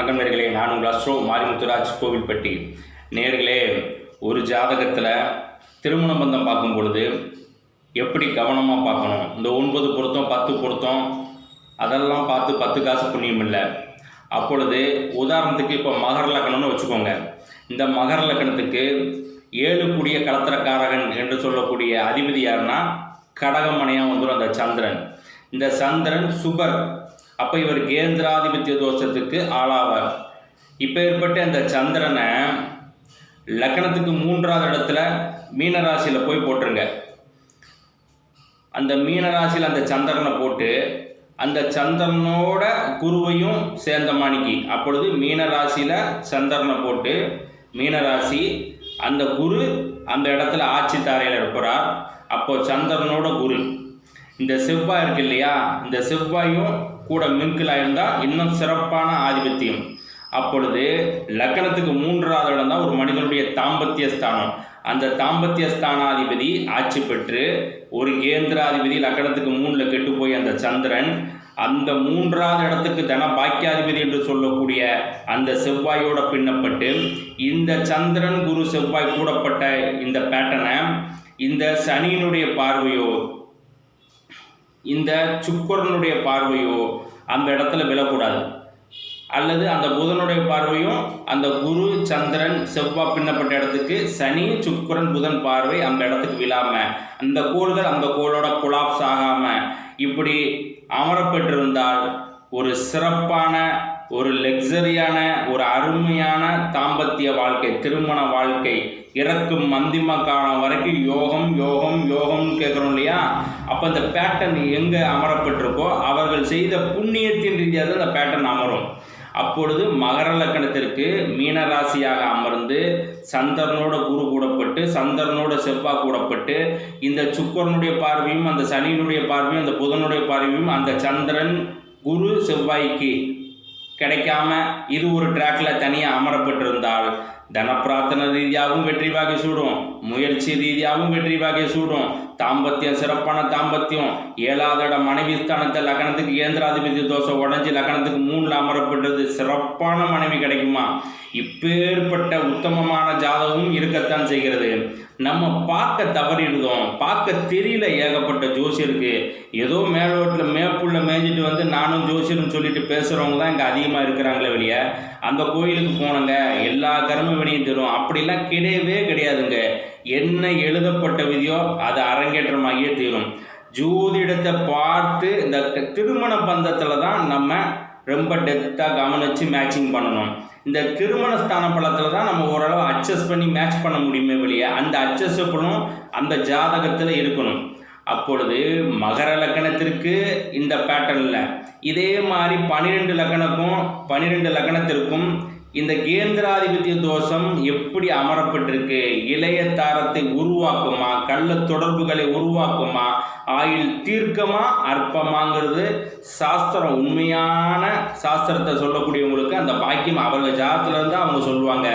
வணக்கம் நேர்களே நான் உங்கள் அஸ்ரோ மாரிமுத்துராஜ் கோவில்பட்டி. நேர்களே ஒரு ஜாதகத்தில் திருமண பந்தம் பார்க்கும் பொழுது எப்படி கவனமாக பார்க்கணும்? இந்த ஒன்பது பொருத்தம் பத்து பொருத்தம் அதெல்லாம் பார்த்து பத்து காசு புண்ணியம் இல்லை. அப்பொழுது உதாரணத்துக்கு இப்போ மகர லக்கணம்னு வச்சுக்கோங்க. இந்த மகர லக்கணத்துக்கு ஏழு கூடிய கலத்திரக்காரகன் என்று சொல்லக்கூடிய அதிபதி யாருன்னா கடகமனையாக வந்துடும் அந்த சந்திரன். இந்த சந்திரன் சுபர். அப்போ இவர் கேந்திராதிபத்திய தோஷத்துக்கு ஆளாவார். இப்போ ஏற்பட்ட இந்த சந்திரனை லக்கணத்துக்கு மூன்றாவது இடத்துல மீனராசியில் போய் போட்டுருங்க. அந்த மீனராசியில் அந்த சந்திரனை போட்டு அந்த சந்திரனோட குருவையும் சேர்ந்த மாணிக்கு. அப்பொழுது மீனராசியில் சந்திரனை போட்டு மீனராசி அந்த குரு அந்த இடத்துல ஆட்சி தாரையில் இருப்பார் அப்போது சந்திரனோட குரு. இந்த செவ்வாய் இருக்கு இல்லையா? இந்த செவ்வாயும் கூட மின்கிலாக இருந்தால் இன்னும் சிறப்பான ஆதிபத்தியம். அப்பொழுது லக்கணத்துக்கு மூன்றாவது இடம் தான் ஒரு மனிதனுடைய தாம்பத்திய ஸ்தானம். அந்த தாம்பத்திய ஸ்தானாதிபதி ஆட்சி பெற்று ஒரு கேந்திராதிபதி லக்கணத்துக்கு மூணில் கெட்டு போய் அந்த சந்திரன் அந்த மூன்றாவது இடத்துக்கு தன பாக்கியாதிபதி என்று சொல்லக்கூடிய அந்த செவ்வாயோட பின்னப்பட்டு இந்த சந்திரன் குரு செவ்வாய் கூடப்பட்ட இந்த பேட்டனை இந்த சனியினுடைய பார்வையோ இந்த சுக்கரனுடைய பார்வையோ அந்த இடத்துல விழக்கூடாது. அல்லது அந்த புதனுடைய பார்வையும் அந்த குரு சந்திரன் செவ்வாய் பின்னப்பட்ட இடத்துக்கு சனி சுக்கரன் புதன் பார்வை அந்த இடத்துக்கு விழாம அந்த கோள்கள் அந்த கோளோட குலாப்ஸ் ஆகாம இப்படி அமரப்பெற்றிருந்தால் ஒரு சிறப்பான ஒரு லக்ஸரியான ஒரு அருமையான தாம்பத்திய வாழ்க்கை திருமண வாழ்க்கை இறக்கும் மந்திம காலம் வரைக்கும் யோகம் யோகம் யோகம்னு கேட்குறோம் இல்லையா? அப்போ அந்த பேட்டர்ன் எங்கே அமரப்பட்டிருக்கோ அவர்கள் செய்த புண்ணியத்தின் ரீதியாக தான் அந்த பேட்டர்ன் அமரும். அப்பொழுது மகர லக்கணத்திற்கு மீனராசியாக அமர்ந்து சந்திரனோட குரு கூடப்பட்டு சந்திரனோட செவ்வாய் கூடப்பட்டு இந்த சுக்கரனுடைய பார்வையும் அந்த சனியினுடைய பார்வையும் அந்த புதனுடைய பார்வையும் அந்த சந்திரன் குரு செவ்வாய்க்கு கிடைக்காம இது ஒரு ட்ராக்ல தனியாக அமரப்பட்டிருந்தால் தனப்பிரார்த்தனை ரீதியாகவும் வெற்றி வாகை சூடும் முயற்சி ரீதியாகவும் வெற்றி வாகை சூடும் தாம்பத்தியம் சிறப்பான தாம்பத்தியம் ஏழாவது இடம் மனைவி ஸ்தானத்தை லக்னத்துக்கு கேந்திராதிபதி தோசை உடஞ்சி லக்னத்துக்கு மூணில் அமரப்பட்டது சிறப்பான மனைவி கிடைக்குமா? இப்பேற்பட்ட உத்தமமான ஜாதகமும் இருக்கத்தான் செய்கிறது. நம்ம பார்க்க தவறிடுதோம் பார்க்க தெரியல ஏகப்பட்ட ஜோசியருக்கு. ஏதோ மேலோட்டில் மேப்புள்ள மேய்ஞ்சிட்டு வந்து நானும் ஜோசியர்னு சொல்லிட்டு பேசுகிறவங்க தான் இங்கே அதிகமாக இருக்கிறாங்களே வெளியே. அந்த கோயிலுக்கு போனங்க. எல்லா கர்ம வினையும் தரும். அப்படிலாம் கிடையவே கிடையாதுங்க. என்ன எழுதப்பட்ட விதியோ அது அரங்கேற்றமாகியே தீரும். ஜோதிடத்தை பார்த்து இந்த திருமண பந்தத்தில் தான் நம்ம ரொம்ப டெப்த்தாக கவனித்து மேட்சிங் பண்ணணும். இந்த திருமண ஸ்தான பலத்தில் தான் நம்ம ஓரளவு அட்ஜஸ்ட் பண்ணி மேட்ச் பண்ண முடியுமே வெளியே அந்த அட்ஜஸ்டபிளும் அந்த ஜாதகத்தில் இருக்கணும். அப்பொழுது மகர லக்கணத்திற்கு இந்த பேட்டர்னில் இதே மாதிரி பன்னிரெண்டு லக்கணக்கும் பன்னிரெண்டு லக்கணத்திற்கும் இந்த கேந்திராதிபத்திய தோஷம் எப்படி அமரப்பட்டிருக்கு? இளைய தாரத்தை உருவாக்குமா? கள்ள தொடர்புகளை உருவாக்குமா? ஆயுள் தீர்க்கமா? அற்பமாங்கிறது சாஸ்திரம் உண்மையான சாஸ்திரத்தை சொல்லக்கூடியவங்களுக்கு அந்த பாக்கியம் அவர்கள் ஜாதத்துல இருந்து அவங்க சொல்லுவாங்க.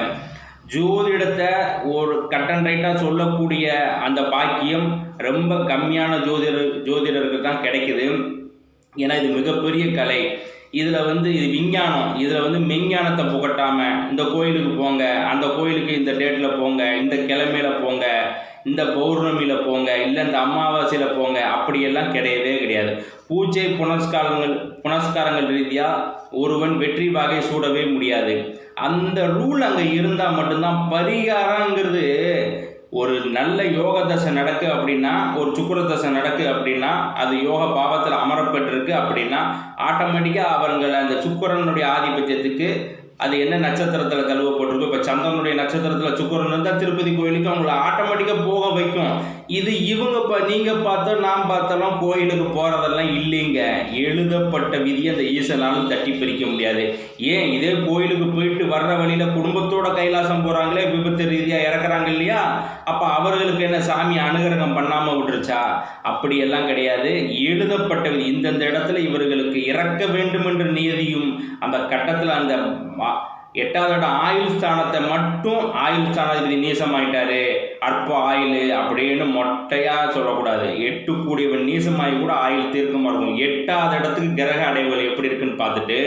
ஜோதிடத்தை ஒரு கட்டன் ரைட்டாக சொல்லக்கூடிய அந்த பாக்கியம் ரொம்ப கம்மியான ஜோதிடர் ஜோதிடருக்கு தான் கிடைக்குது. ஏன்னா இது மிகப்பெரிய கலை. இதில் வந்து இது விஞ்ஞானம். இதில் வந்து மெஞ்ஞானத்தை புகட்டாமல் இந்த கோயிலுக்கு போங்க அந்த கோயிலுக்கு இந்த டேட்டில் போங்க இந்த கிழமையில போங்க இந்த பௌர்ணமியில் போங்க இல்லை இந்த அமாவாசையில் போங்க அப்படியெல்லாம் கிடையவே கிடையாது. பூஜை புனஸ்காரங்கள் புனஸ்காரங்கள் ரீதியாக ஒருவன் வெற்றி வாகை சூடவே முடியாது. அந்த ரூல் அங்கே இருந்தால் மட்டும்தான் பரிகாரங்கிறது ஒரு நல்ல யோக தசை நடக்கு அப்படின்னா ஒரு சுக்கர தசை நடக்கு அப்படின்னா அது யோக பாவத்தில் அமரப்பட்டிருக்கு அப்படின்னா ஆட்டோமேட்டிக்காக அவங்களை அந்த சுக்கரனுடைய ஆதிபத்தியத்துக்கு அது என்ன நட்சத்திரத்தில் தழுவ இப்போ சந்திரனுடைய நட்சத்திரத்தில் சுக்கரன் இருந்தால் திருப்பதி கோயிலுக்கு அவங்கள ஆட்டோமேட்டிக்காக போக வைக்கும். இது இவங்க இப்போ நீங்கள் பார்த்தோம் நான் பார்த்தாலும் கோயிலுக்கு போகிறதெல்லாம் இல்லைங்க. எழுதப்பட்ட விதியை அந்த ஈசனாலும் தட்டி பிரிக்க முடியாது. ஏன்? இதே கோயிலுக்கு போயிட்டு வர்ற வழியில் குடும்பத்தோட கைலாசம் போகிறாங்களே விபத்து ரீதியாக இறக்குறாங்க இல்லையா? அப்போ அவர்களுக்கு என்ன சாமி அனுகிரகம் பண்ணாமல் விட்டுருச்சா? அப்படியெல்லாம் கிடையாது. எழுதப்பட்ட விதி இந்தந்த இடத்துல இவர்களுக்கு இறக்க வேண்டும் என்ற நியதியும் அந்த கட்டத்தில் அந்த மா- எட்டாவது இடம் ஆயுள் ஸ்தானத்தை மட்டும் ஆயுள் ஸ்தானாதிபதி நீசமாயிட்டாரு. அற்ப ஆயுள் அப்படின்னு மொட்டையாக சொல்லக்கூடாது. எட்டு கூடியவன் நீசமாகி கூட ஆயுள் தீர்க்கமாக இருக்கும். எட்டாவது இடத்துக்கு கிரக அடைவுகள் எப்படி இருக்குன்னு பார்த்துட்டு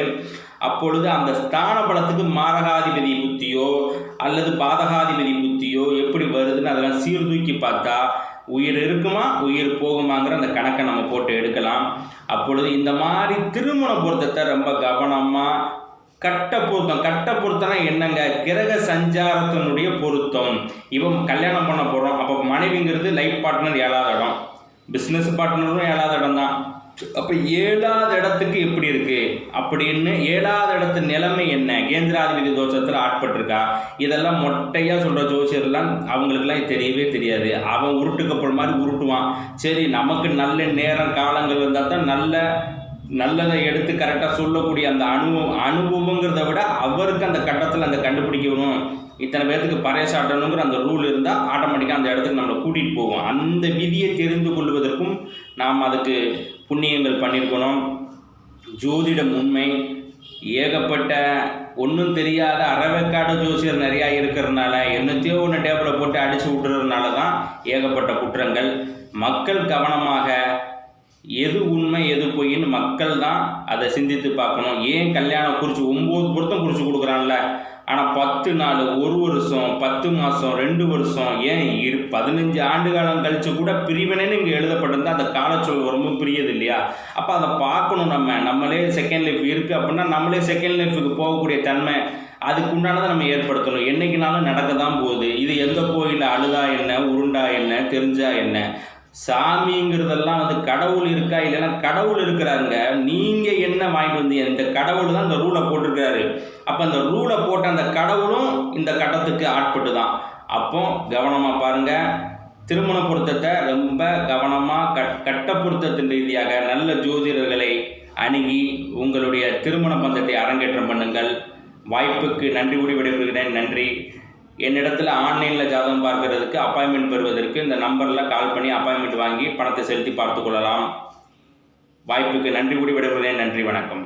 அப்பொழுது அந்த ஸ்தான பலத்துக்கு மாரகாதிபதி புத்தியோ அல்லது பாதகாதிபதி புத்தியோ எப்படி வருதுன்னு அதெல்லாம் சீர்தூக்கி பார்த்தா உயிர் இருக்குமா உயிர் போகுமாங்கிற அந்த கணக்கை நம்ம போட்டு எடுக்கலாம். அப்பொழுது இந்த மாதிரி திருமண பொருத்தத்தை ரொம்ப கவனமாக கட்ட பொருத்தம் கட்ட பொருத்தம்னா என்னங்க? கிரக சஞ்சாரத்தினுடைய பொருத்தம். இவன் கல்யாணம் பண்ண போகிறோம் அப்போ மனைவிங்கிறது லைஃப் பார்ட்னர் ஏழாவது இடம். பிஸ்னஸ் பார்ட்னரும் ஏழாவது இடம் தான். அப்போ ஏழாவது இடத்துக்கு எப்படி இருக்கு? அப்படின்னு ஏழாவது இடத்து நிலைமை என்ன? கேந்திராதிபதி தோஷத்தில் ஆட்பட்டிருக்கா? இதெல்லாம் மொட்டையாக சொல்கிற ஜோசியர்லாம் அவங்களுக்குலாம் தெரியவே தெரியாது. அவன் உருட்டுக்கப்புற மாதிரி உருட்டுவான். சரி நமக்கு நல்ல நேரம் காலங்கள் இருந்தால் தான் நல்ல நல்லதை எடுத்து கரெக்டாக சொல்லக்கூடிய அந்த அனுபவம் அனுபவங்கிறத விட அவருக்கு அந்த கட்டத்தில் அந்த கண்டுபிடிக்கணும். இத்தனை பேர்த்துக்கு பறைசாட்டணுங்கிற அந்த ரூல் இருந்தால் ஆட்டோமேட்டிக்காக அந்த இடத்துக்கு நம்மளை கூட்டிகிட்டு போவோம். அந்த விதியை தெரிந்து கொள்வதற்கும் நாம் அதுக்கு புண்ணியங்கள் பண்ணியிருக்கணும் ஜோதிடம் உண்மை. ஏகப்பட்ட ஒன்றும் தெரியாத அறவைக்காடு ஜோசியர் நிறையா இருக்கிறதுனால என்னத்தையோ ஒன்று டேபிளை போட்டு அடித்து விட்டுறதுனால தான் ஏகப்பட்ட குற்றங்கள். மக்கள் கவனமாக எது உண்மை எது பொய்ன்னு மக்கள் தான் அதை சிந்தித்து பார்க்கணும். ஏன் கல்யாணம் குறித்து ஒம்பது பொருத்தம் குறித்து கொடுக்குறான்ல? ஆனால் பத்து நாள் ஒரு வருஷம் பத்து மாதம் ரெண்டு வருஷம் ஏன் இரு பதினஞ்சு ஆண்டு காலம் கழித்து கூட பிரிவினைன்னு இங்கே எழுதப்பட்டிருந்தா அந்த காலச்சொல் ரொம்ப பிரியது இல்லையா அப்போ அதை பார்க்கணும் நம்ம. நம்மளே செகண்ட் லைஃப் இருக்குது அப்படின்னா நம்மளே செகண்ட் லைஃபுக்கு போகக்கூடிய தன்மை அதுக்கு உண்டானதை நம்ம ஏற்படுத்தணும். என்றைக்குனாலும் நடக்க தான் போகுது. இது எந்த கோயிலில் அழுதா என்ன உருண்டா என்ன தெரிஞ்சா என்ன? சாமிங்கிறதெல்லாம் வந்து கடவுள் இருக்கா? இல்லைன்னா கடவுள் இருக்கிறாருங்க. நீங்கள் என்ன வாங்கிட்டு வந்தீங்க? இந்த கடவுள் தான் இந்த ரூலை போட்டிருக்கிறாரு. அப்போ அந்த ரூலை போட்ட அந்த கடவுளும் இந்த கட்டத்துக்கு ஆட்பட்டு தான். அப்போ கவனமாக பாருங்கள் திருமண பொருத்தத்தை ரொம்ப கவனமாக கட் கட்ட பொருத்தத்தின் ரீதியாக நல்ல ஜோதிடர்களை அணுகி உங்களுடைய திருமண பந்தத்தை அரங்கேற்றம் பண்ணுங்கள். வாய்ப்புக்கு நன்றி கூடி விடைபெறுகிறேன். நன்றி. என்னிடத்தில் ஆன்லைனில் ஜாதகம் பார்க்கறதுக்கு அப்பாயின்மெண்ட் பெறுவதற்கு இந்த நம்பரில் கால் பண்ணி அப்பாயின்மெண்ட் வாங்கி பணத்தை செலுத்தி பார்த்து கொள்ளலாம். வாய்ப்புக்கு நன்றி கூடி விடுகிறேன் நன்றி வணக்கம்.